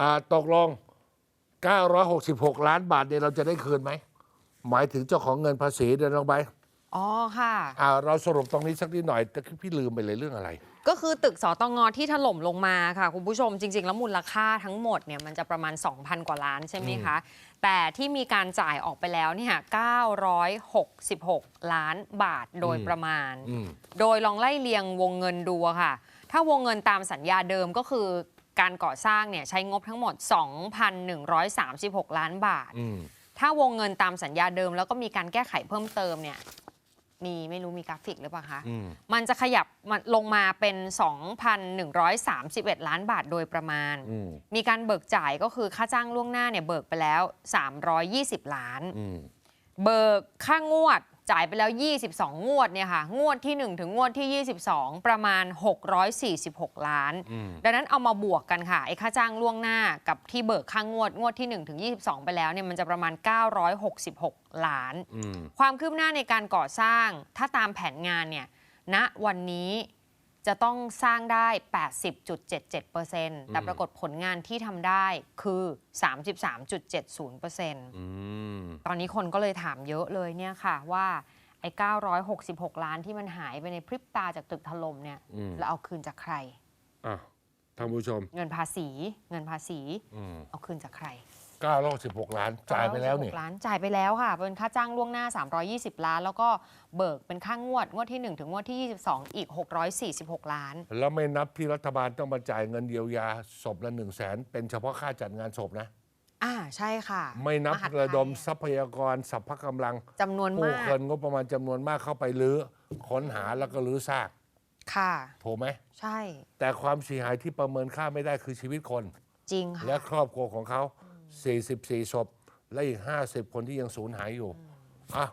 อ่าตกลง 966 ล้านบาทเนี่ยเราจะได้คืนไหม หมายถึงเจ้าของเงินภาษีเดินลงไปอ๋อค่ะ อ่าเราสรุปตรงนี้สักนิดหน่อยแต่พี่ลืมไปเลยเรื่องอะไร ก็คือตึกสตงที่ถล่มลงมาค่ะ คุณผู้ชมจริง ๆ แล้วมูลค่าทั้งหมดเนี่ยมันจะประมาณ 2,000 กว่าล้านใช่ไหมคะ แต่ที่มีการจ่ายออกไปแล้วเนี่ย966 ล้านบาทโดยอืมประมาณอืมโดยลองไล่เรียงวงเงินดูอะค่ะ ถ้าวงเงินตามสัญญาเดิมก็คือ การก่อสร้างเนี่ยใช้งบทั้งหมด 2,136 ล้านบาทอืมถ้าวงเงินตามสัญญาเดิม แล้วก็มีการแก้ไขเพิ่มเติมเนี่ยมีไม่รู้มีกราฟิกหรือเปล่าคะอืมมันจะขยับมันลงมาเป็น 2,131 ล้านบาทโดยประมาณอืมมีการเบิกจ่ายก็คือค่าจ้างล่วงหน้าเนี่ยเบิกไปแล้ว 320 ล้านอืมเบิกค่างวด จ่ายไปแล้ว 22 งวดเนี่ยค่ะ งวดที่ 1 ถึงงวดที่ 22 ประมาณ 646 ล้านอืมดังนั้นเอามาบวกกันค่ะไอ้ค่าจ้างล่วงหน้ากับที่เบิกค่างวดงวดที่ 1 ถึง 22 ไปแล้วเนี่ยมันจะประมาณ 966 ล้านอืมความคืบหน้าในการก่อสร้างถ้าตามแผนงานเนี่ยณวันนี้ จะต้องสร้างได้ 80.77%แต่ปรากฏผลงานที่ทำได้คือ 33.70%อืมตอนนี้คนก็เลยถามเยอะเลยเนี่ยค่ะว่าไอ้ 966 ล้านที่มันหายไปในพริบตาจากตึกถล่มเนี่ยอืมแล้วเอาคืนจากใครอะท่านผู้ชม เงินภาษี เงินภาษีอืมเอาคืนจากใคร 916 ล้านจ่ายไปแล้วนี่966ล้านจ่ายไปแล้วค่ะ เป็นค่าจ้างล่วงหน้า 320 ล้าน แล้วก็เบิกเป็นค่างวด งวดที่ 1 ถึงงวดที่ 22 อีก 646 ล้าน แล้วไม่นับที่รัฐบาลต้องมาจ่ายเงินเยียวยาศพละหนึ่งแสนเป็นเฉพาะค่าจัดงานศพนะ อ่าใช่ค่ะไม่นับหัดไทยระดมทรัพยากรสัพพะกำลังจำนวนผู้มากคนงบประมาณจำนวนมากเข้าไปลื้อค้นหาแล้วก็ลื้อซากค่ะ ถูกไหม ใช่แต่ความเสียหายที่ประเมินค่าไม่ได้คือชีวิตคน จริงค่ะ และครอบครัวของเขา 44ศพและอีก 50 คนที่ยังสูญหายอยู่อะ